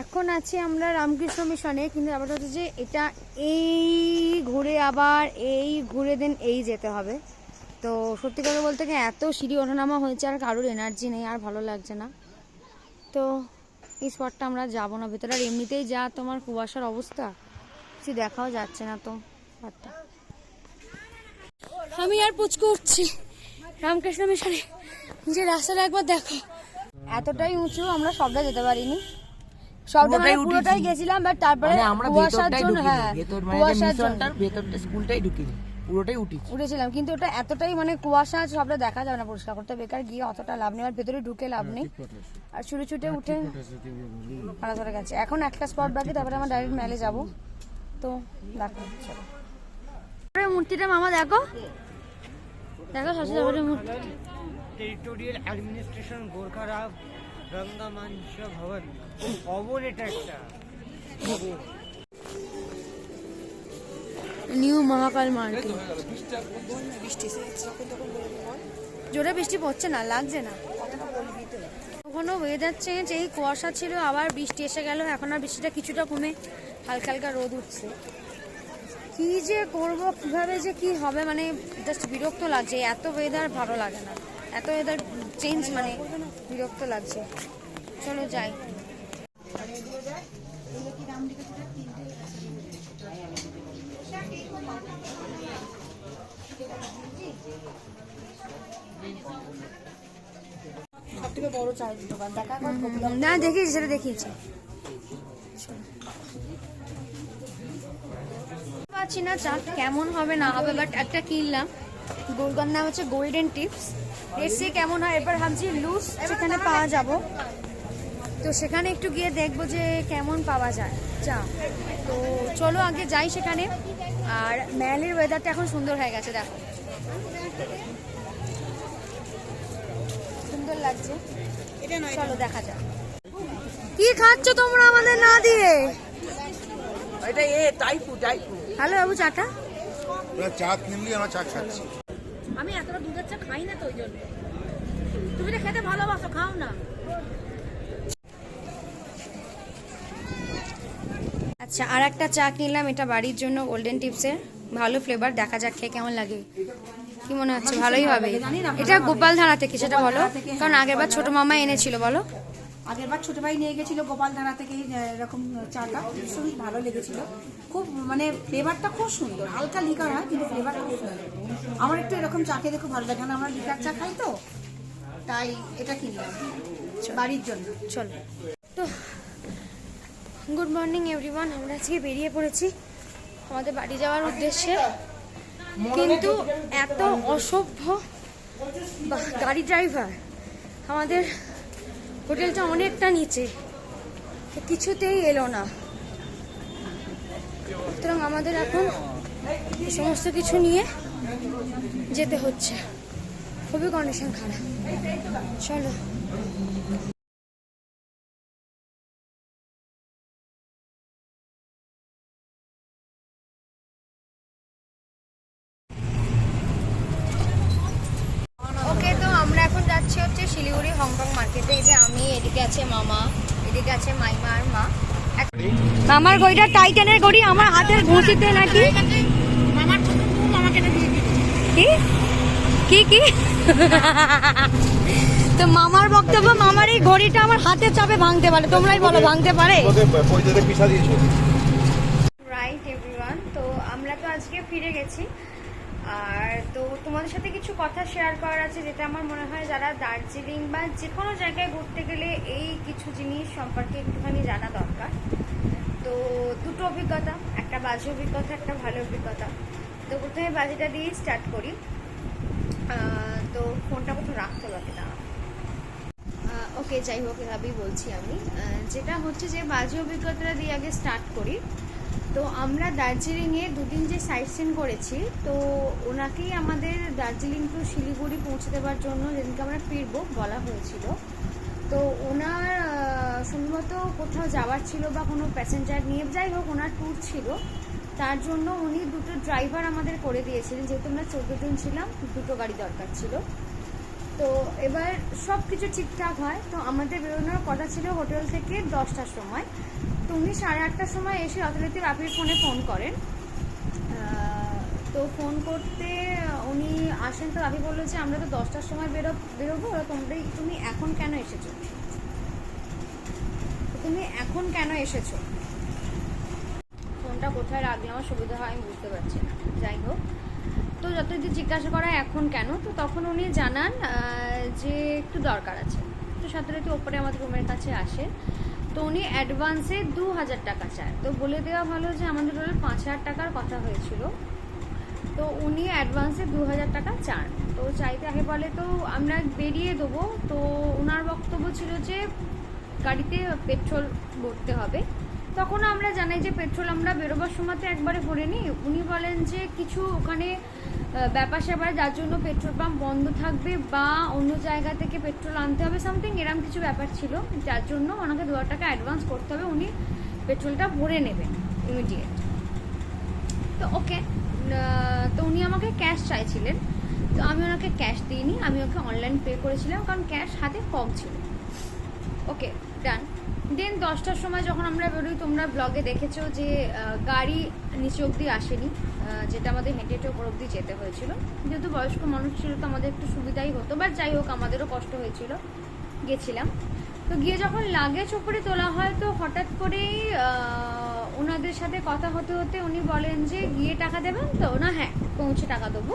এখন আছি আমরা রামকৃষ্ণ মিশনে, কিন্তু ব্যাপারটা হচ্ছে যে এটা এই ঘুরে আবার এই ঘুরে দেন এই যেতে হবে। তো সত্যি কথা বলতে কি এত সিঁড়ি ওঠানামা হয়েছে আর কারোর এনার্জি নেই, আর ভালো লাগছে না। তো এই স্পটটা আমরা যাব না, ভেতরে আর এমনিতেই যা তোমার কুয়াশার অবস্থা, কিছু দেখাও যাচ্ছে না তো ব্যাপারটা। আমি আর পুচকু উঠছি রামকৃষ্ণ মিশনে যে রাস্তাটা একবার দেখো। এতটাই উঁচু আমরা সবটা যেতে পারিনি। সবটা মানে পুরোটাই গেছিলাম বাট তারপরে মানে আমরা কুয়াশার জন্য হ্যাঁ ভেতর মানে কুয়াশার জন্য। ভেতরটা স্কুলটাই ঢুকিনি পুরোটাই উঠেছি উঠেছিলাম কিন্তু ওটা এতটাই মানে কুয়াশা আছে সবটা দেখা যাবে না পরিষ্কার করতে বেকার গিয়ে অতটা লাভ নেই আর ভেতরে ঢুকে লাভ নেই। আর ছুটে ছুটে উঠে ভাড়া ধরে গেছে। এখন একটা স্পট বাকি তারপরে আমরা ডাইরেক্ট মেলে যাব। তো দেখো চলো। মূর্তিটা মামা দেখো। দেখো শাশু তারপরে মূর্তি। টেরিটোরিয়াল অ্যাডমিনিস্ট্রেশন ভবন এটা একটা নিউ মহাকাল মার্কেট। জোরে বৃষ্টি পড়ছে না লাগছে না। কখনো ওয়েদার চেঞ্জ এই কুয়াশা ছিল আবার বৃষ্টি এসে গেল এখন আর বৃষ্টিটা কিছুটা কমে হালকা হালকা রোদ উঠছে। কি যে করব কীভাবে যে কি হবে মানে জাস্ট বিরক্ত লাগছে এত ওয়েদার ভালো লাগে না। এত ওয়েদার চেঞ্জ মানে বিরক্ত লাগছে। চলো যাই। না দেখিয়েছি সেটা দেখিয়েছি। পাচ্ছি না চা কেমন হবে না হবে বাট একটা কিনলাম। গোলগার নাম হচ্ছে গোল্ডেন টিপস এসে কেমন হয়। এবার ভাবছি লুজ সেখানে পাওয়া যাব। তো সেখানে একটু গিয়ে দেখব যে কেমন পাওয়া যায়। চা তো চলো আগে যাই সেখানে। আর ম্যালের ওয়েদারটা এখন সুন্দর হয়ে গেছে দেখো। সুন্দর লাগছে। চলো দেখা যাক। কি খাচ্ছ তোমরা আমাদের না দিয়ে? এটা এ টাইপু টাইপু হ্যালো বাবু চাটা চা কিনলি আমরা চা খাচ্ছি। আমি এতটা দুধের চা খাই না তো ওই জন্য। তুমি তো খেতে ভালোবাসো খাও না। আচ্ছা আর একটা চা কিনলাম এটা বাড়ির জন্য গোল্ডেন টিপসের ভালো ফ্লেভার দেখা যাক খেয়ে কেমন লাগে। কি মনে হচ্ছে? ভালোই হবে। এটা গোপাল ধারা থেকে সেটা বলো। কারণ আগের বার ছোট মামা এনেছিল বলো। আগের বার ছোট ভাই নিয়ে গেছিল গোপালধারা থেকে এরকম চাটা। ভীষণ ভালো লেগেছিল। খুব মানে ফ্লেভারটা খুব সুন্দর। হালকা লিকার হয় কিন্তু ফ্লেভারটা খুব সুন্দর। আমার একটু এরকম চা খেতে খুব ভালো লাগে। কারণ আমরা লিকার চা খাই তো তাই এটা কিনলাম বাড়ির জন্য। চলো। তো গুড মর্নিং এভরিওয়ান আমরা আজকে বেরিয়ে পড়েছি আমাদের বাড়ি যাওয়ার উদ্দেশ্যে। কিন্তু এত অসভ্য গাড়ি ড্রাইভার আমাদের হোটেলটা অনেকটা নিচে। কিছুতেই এলো না। সুতরাং আমাদের এখন সমস্ত কিছু নিয়ে যেতে হচ্ছে। খুবই কন্ডিশন খারাপ। চলো ওকে তো আমরা এখন যাচ্ছি হচ্ছে শিলিগুড়ি হংকং মার্কেটে এই যে আমি এদিকে আছে মামা এদিকে আছে মাইমা আর মা এক- মামার গড়িটা টাইটানের গড়ি আমার হাতের ঘুষিতে নাকি? কি? কি তো মামার বক্তব্য, মামার এই ঘড়িটা আমার হাতে চাপে ভাঙতে পারে। তোমরাই বলো, ভাঙতে পারে? রাইট এভরিওয়ান তো আমরা তো আজকে ফিরে গেছি। আর তো তোমাদের সাথে কিছু কথা শেয়ার করার আছে, যেটা আমার মনে হয় যারা দার্জিলিং বা যে কোনো জায়গায় ঘুরতে গেলে এই কিছু জিনিস সম্পর্কে একটুখানি জানা দরকার। তো দুটো অভিজ্ঞতা, একটা বাজে অভিজ্ঞতা, একটা ভালো অভিজ্ঞতা। তো প্রথমে বাজেটা দিয়েই স্টার্ট করি। তো ফোনটা কোথাও রাখতে পারবে না। ওকে যাই হোক, এভাবেই বলছি আমি। যেটা হচ্ছে যে বাজে অভিজ্ঞতাটা দিয়ে আগে স্টার্ট করি। তো আমরা দার্জিলিংয়ে দুদিন যে সাইট সিন করেছি, তো ওনাকেই আমাদের দার্জিলিং টু শিলিগুড়ি পৌঁছে দেওয়ার জন্য যেদিনকে আমরা ফিরবো বলা হয়েছিল। তো ওনার সম্ভবত কোথাও যাওয়ার ছিল বা কোনো প্যাসেঞ্জার নিয়ে, যাই হোক, ওনার ট্যুর ছিল। তার জন্য উনি দুটো ড্রাইভার আমাদের করে দিয়েছিলেন। যেহেতু আমরা চোদ্দ জন ছিলাম, দুটো গাড়ি দরকার ছিল। তো এবার সব কিছু ঠিকঠাক হয়। তো আমাদের বেরোনোর কথা ছিল হোটেল থেকে দশটার সময়। তো উনি সাড়ে আটটার সময় এসে যথারীতি রাপির ফোনে ফোন করেন। তো ফোন করতে উনি আসেন। তো রাবি বলল যে, আমরা তো দশটার সময় বেরো, বেরোবো। তোমরা তুমি এখন কেন এসেছ? তুমি এখন কেন এসেছ? ফোনটা কোথায় রাখলে আমার সুবিধা হয় আমি বুঝতে পারছি না। যাই হোক, তো যতদিন জিজ্ঞাসা করা এখন কেন, তো তখন উনি জানান যে একটু দরকার আছে। তো সাথে ওপরে আমাদের রুমের কাছে আসে। তো উনি অ্যাডভান্সে দু হাজার টাকা চায়। তো বলে দেওয়া ভালো যে আমাদের টোটাল পাঁচ হাজার টাকার কথা হয়েছিল। তো উনি অ্যাডভান্সে দু হাজার টাকা চান। তো চাইতে আগে বলে, তো আমরা বেরিয়ে দেবো। তো ওনার বক্তব্য ছিল যে গাড়িতে পেট্রোল ভরতে হবে। তখন আমরা জানাই যে পেট্রোল আমরা বেরোবার সময় তো একবারে ভরে নিই। উনি বলেন যে কিছু ওখানে ব্যাপার স্যাপার, যার জন্য পেট্রোল পাম্প বন্ধ থাকবে বা অন্য জায়গা থেকে পেট্রোল আনতে হবে, সামথিং এরম কিছু ব্যাপার ছিল। যার জন্য ওনাকে দু হাজার টাকা অ্যাডভান্স করতে হবে, উনি পেট্রোলটা ভরে নেবেন ইমিডিয়েট তো ওকে তো উনি আমাকে ক্যাশ চাইছিলেন। তো আমি ওনাকে ক্যাশ দিইনি, আমি ওকে অনলাইন পে করেছিলাম, কারণ ক্যাশ হাতে কম ছিল। ওকে ডান দেন দশটার সময় যখন আমরা বেরোই তোমরা ব্লগে দেখেছ যে গাড়ি নিচে অবধি আসেনি যেটা আমাদের হেঁটে হেঁটে ওপর অবধি যেতে হয়েছিল। যেহেতু বয়স্ক মানুষ ছিল, তো আমাদের একটু সুবিধাই হতো বাট যাই হোক, আমাদেরও কষ্ট হয়েছিল, গেছিলাম। তো গিয়ে যখন লাগেজ ওপরে তোলা হয়, তো হঠাৎ করেই ওনাদের সাথে কথা হতে হতে উনি বলেন যে, গিয়ে টাকা দেবেন তো? না হ্যাঁ পৌঁছে টাকা দেবো।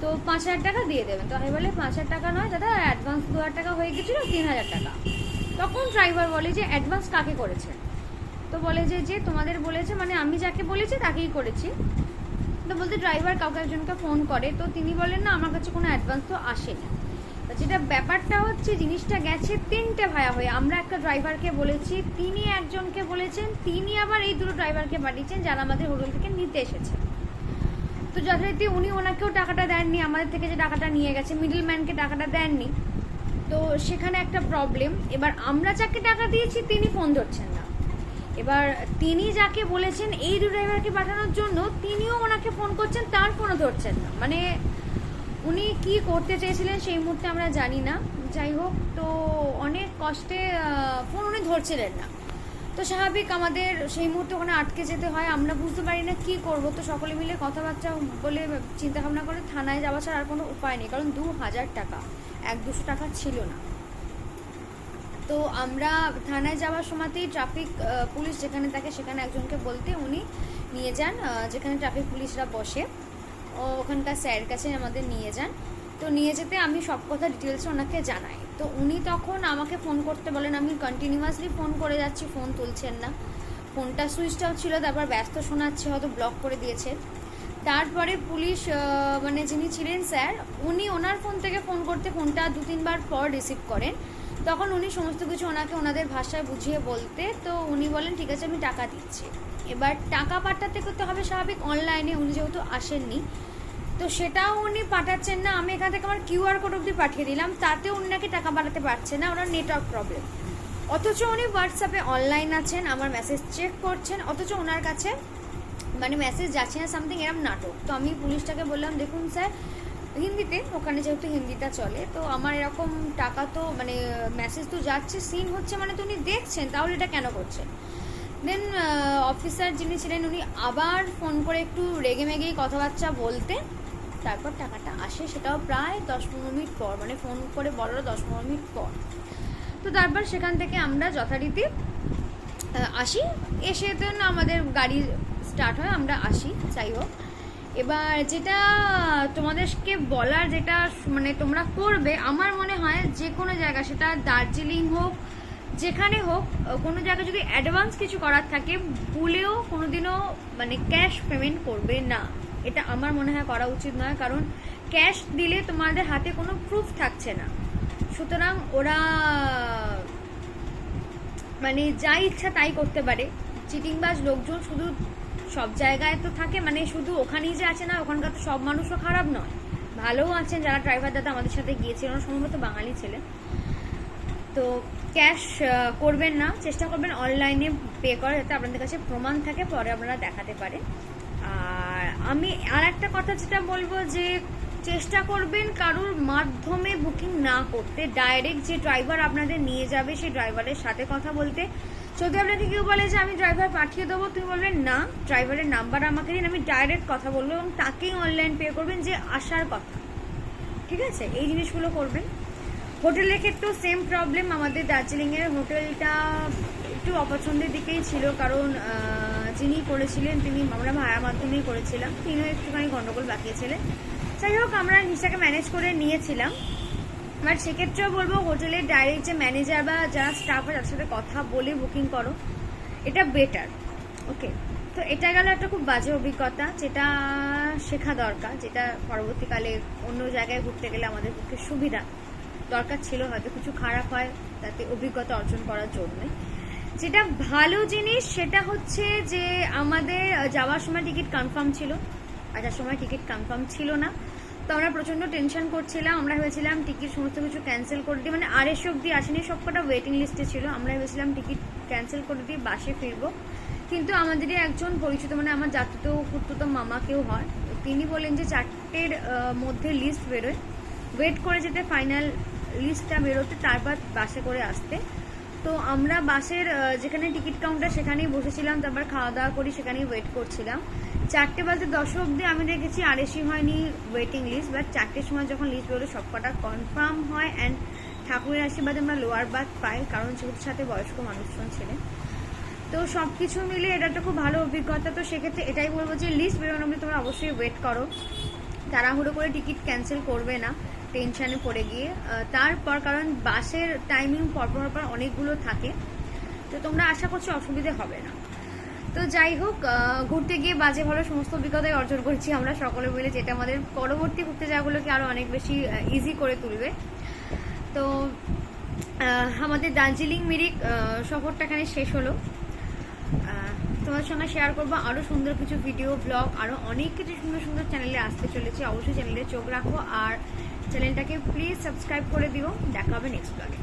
তো পাঁচ হাজার টাকা দিয়ে দেবেন। তো আমি বলে পাঁচ হাজার টাকা নয়, দাদা অ্যাডভান্স দু হাজার টাকা হয়ে গেছিল, তিন হাজার টাকা। তখন ড্রাইভার বলে যে অ্যাডভান্স কাকে করেছে? তো বলে যে যে তোমাদের বলেছে মানে আমি যাকে বলেছি তাকেই করেছি। তো বলতে ড্রাইভার কাউকে একজনকে ফোন করে, তো তিনি বলেন, না, আমার কাছে কোনো অ্যাডভান্স তো আসেনি। যেটা ব্যাপারটা হচ্ছে, জিনিসটা গেছে তিনটে ভায়া হয়ে। আমরা একটা ড্রাইভারকে বলেছি, তিনি একজনকে বলেছেন, তিনি আবার এই দুটো ড্রাইভারকে পাঠিয়েছেন যারা আমাদের হোটেল থেকে নিতে এসেছে। তো যথারীতি উনি ওনাকেও টাকাটা দেননি, আমাদের থেকে যে টাকাটা নিয়ে গেছে মিডল ম্যানকে টাকাটা দেননি। তো সেখানে একটা প্রবলেম এবার আমরা যাকে টাকা দিয়েছি, তিনি ফোন ধরছেন না। এবার তিনি যাকে বলেছেন, এই ড্রাইভারকে পাঠানোর জন্য, তিনিও ওনাকে ফোন করছেন, তার ফোনও ধরছেন না। মানে উনি কি করতে চেয়েছিলেন সেই মুহূর্তে আমরা জানি না। যাই হোক, তো অনেক কষ্টে ফোন উনি ধরছিলেন না। তো স্বাভাবিক আমাদের সেই মুহূর্তে ওখানে আটকে যেতে হয়, আমরা বুঝতে পারি না কি করব। তো সকলে মিলে কথাবার্তা বলে চিন্তা ভাবনা করে থানায় যাওয়া ছাড়া আর কোনো উপায় নেই, কারণ দু হাজার টাকা, এক দুশো টাকা ছিল না। তো আমরা থানায় যাওয়ার সময়তেই ট্রাফিক পুলিশ যেখানে থাকে সেখানে একজনকে বলতে উনি নিয়ে যান যেখানে ট্রাফিক পুলিশরা বসে। ওখানকার স্যারের কাছে আমাদের নিয়ে যান। তো নিয়ে যেতে আমি সব কথা ডিটেলস ওনাকে জানাই। তো উনি তখন আমাকে ফোন করতে বলেন, আমি কন্টিনিউয়াসলি ফোন করে যাচ্ছি ফোন তুলছেন না। ফোনটা সুইচটাও ছিল, তারপর ব্যস্ত শোনাচ্ছে, হয়তো ব্লক করে দিয়েছে। তারপরে পুলিশ মানে যিনি ছিলেন স্যার, উনি ওনার ফোন থেকে ফোন করতে ফোনটা দু, তিনবার পর রিসিভ করেন। তখন উনি সমস্ত কিছু ওনাকে ওনাদের ভাষায় বুঝিয়ে বলতে, তো উনি বলেন, ঠিক আছে, আমি টাকা দিচ্ছি। এবার টাকা পাঠাতে করতে হবে স্বাভাবিক অনলাইনে উনি যেহেতু আসেননি তো সেটাও উনি পাঠাচ্ছেন না। আমি এখান থেকে আমার কিউআর কোড অবধি পাঠিয়ে দিলাম। তাতে উনি নাকি টাকা পাঠাতে পারছে না। ওনার নেটওয়ার্ক প্রবলেম অথচ উনি হোয়াটসঅ্যাপে অনলাইন আছেন, আমার মেসেজ চেক করছেন, অথচ ওনার কাছে মানে মেসেজ যাচ্ছে না সামথিং এরম নাটক। তো আমি পুলিশটাকে বললাম, দেখুন স্যার হিন্দিতে, ওখানে যেহেতু হিন্দিটা চলে, তো আমার এরকম টাকা তো মানে মেসেজ তো যাচ্ছে সিন হচ্ছে মানে তো উনি দেখছেন, তাহলে এটা কেন করছেন? দেন অফিসার যিনি ছিলেন, উনি আবার ফোন করে একটু রেগে মেগেই কথাবার্তা বলতে তারপর টাকাটা আসে, সেটাও প্রায় দশ পনেরো মিনিট পর মানে ফোন করে বলার দশ পনেরো মিনিট পর। তো তারপর সেখান থেকে আমরা যথারীতি আসি। এসে তো আমাদের গাড়ি স্টার্ট হয়, আমরা আসি, যাই হোক। এবার যেটা তোমাদেরকে বলার যেটা মানে তোমরা করবে, আমার মনে হয় যে কোনো জায়গা, সেটা দার্জিলিং হোক, যেখানে হোক কোনো জায়গায় যদি অ্যাডভান্স কিছু করার থাকে, ভুলেও কোনোদিনও মানে ক্যাশ পেমেন্ট করবে না। এটা আমার মনে হয় করা উচিত নয়, কারণ ক্যাশ দিলে তোমাদের হাতে কোনো প্রুফ থাকছে না। সুতরাং ওরা মানে যা ইচ্ছা তাই করতে পারে। চিটিংবাজ লোকজন শুধু সব জায়গায় তো থাকে মানে শুধু ওখানেই যে আছে না, ওখানকার তো সব মানুষও খারাপ নয়। ভালোও আছেন যারা ড্রাইভার দাদা আমাদের সাথে গিয়েছিলেন ওরা সম্ভবত বাঙালি ছিলেন তো ক্যাশ করবেন না, চেষ্টা করবেন অনলাইনে পে করা যাতে আপনাদের কাছে প্রমাণ থাকে, পরে আপনারা দেখাতে পারেন। আমি আর একটা কথা যেটা বলব যে চেষ্টা করবেন কারোর মাধ্যমে বুকিং না করতে। ডাইরেক্ট যে ড্রাইভার আপনাদের নিয়ে যাবে সেই ড্রাইভারের সাথে কথা বলতে। যদি আপনাকে কেউ বলে যে আমি ড্রাইভার পাঠিয়ে দেবো, তুমি বলবেন না ড্রাইভারের নাম্বার আমাকে দিন। আমি ডাইরেক্ট কথা বলব এবং তাকেই অনলাইন পে করবেন যে আসার কথা। ঠিক আছে? এই জিনিসগুলো করবেন। হোটেলের ক্ষেত্রেও সেম প্রবলেম আমাদের দার্জিলিংয়ের। হোটেলটা একটু অপছন্দের দিকেই ছিল কারণ যিনি করেছিলেন, তিনি আমরা ভাড়া মাধ্যমেই করেছিলাম, তিনিও একটুখানি গন্ডগোল বাকিয়েছিলেন। যাই হোক, আমরা নিশাকে ম্যানেজ করে নিয়েছিলাম। বাট সেক্ষেত্রেও বলব, হোটেলের ডাইরেক্ট যে ম্যানেজার বা যারা স্টাফ তাদের সাথে কথা বলে বুকিং করো। এটা বেটার ওকে তো এটা গেল একটা খুব বাজে অভিজ্ঞতা, যেটা শেখা দরকার, যেটা পরবর্তীকালে অন্য জায়গায় ঘুরতে গেলে আমাদের পক্ষে সুবিধা। দরকার ছিল হয়তো কিছু খারাপ হয়, তাতে অভিজ্ঞতা অর্জন করার জন্যই। যেটা ভালো জিনিস, সেটা হচ্ছে যে আমাদের যাওয়ার সময় টিকিট কনফার্ম ছিল। আসার সময় টিকিট কনফার্ম ছিল না। তো আমরা প্রচণ্ড টেনশন করছিলাম, আমরা ভেবেছিলাম টিকিট সমস্ত কিছু ক্যান্সেল করে দিই। মানে আড়াইশো অব্দি আসেনি, সবকটা ওয়েটিং লিস্টে ছিল। আমরা ভেবেছিলাম টিকিট ক্যান্সেল করে দিয়ে বাসে ফিরবো। কিন্তু আমাদেরই একজন পরিচিত মানে আমার জাতিত কুর্তুত মামা কেউ হয় তিনি বলেন যে চারটের মধ্যে লিস্ট বেরোয়। ওয়েট করে যেতে ফাইনাল লিস্টটা বেরোতে, তারপর বাসে করে আসতে। তো আমরা বাসের যেখানে টিকিট কাউন্টার সেখানেই বসেছিলাম, তারপর খাওয়া দাওয়া করি, সেখানেই ওয়েট করছিলাম। চারটে বাজে দশ অব্দি আমি দেখেছি আড়াইশি হয়নি ওয়েটিং লিস্ট বাট চারটের সময় যখন লিস্ট বেরোলো, সবকটা কনফার্ম হয় অ্যান্ড ঠাকুরের আশীর্বাদে আমরা লোয়ার বাথ পাই, কারণ যেহেতু সাথে বয়স্ক মানুষজন ছিলেন। তো সব কিছু মিলে এটা একটা খুব ভালো অভিজ্ঞতা। তো সেক্ষেত্রে এটাই বলব যে লিস্ট বেরোনো অবধি তোমরা অবশ্যই ওয়েট করো। তাড়াহুড়ো করে টিকিট ক্যান্সেল করবে না। টেনশনে পড়ে গিয়ে তারপর কারণ বাসের টাইমিং পরপর পর অনেকগুলো থাকে। তো তোমরা আশা করছি অসুবিধে হবে না। তো যাই হোক ঘুরতে গিয়ে বাজে ভালো সমস্ত অভিজ্ঞতাই অর্জন করছি আমরা সকলে মিলে, যেটা আমাদের পরবর্তী ঘুরতে যাওয়াগুলোকে আরও অনেক বেশি ইজি করে তুলবে। তো আমাদের দার্জিলিং মিরিক সফরটা এখানে শেষ হলো। তোমার সঙ্গে শেয়ার করব আরও সুন্দর কিছু ভিডিও ব্লগ আরও অনেক কিছু সুন্দর সুন্দর চ্যানেলে আসতে চলেছে। অবশ্যই চ্যানেলে চোখ রাখো। আর চ্যানেলটাকে প্লিজ সাবস্ক্রাইব করে দিও। দেখা হবে নেক্সট ব্লগে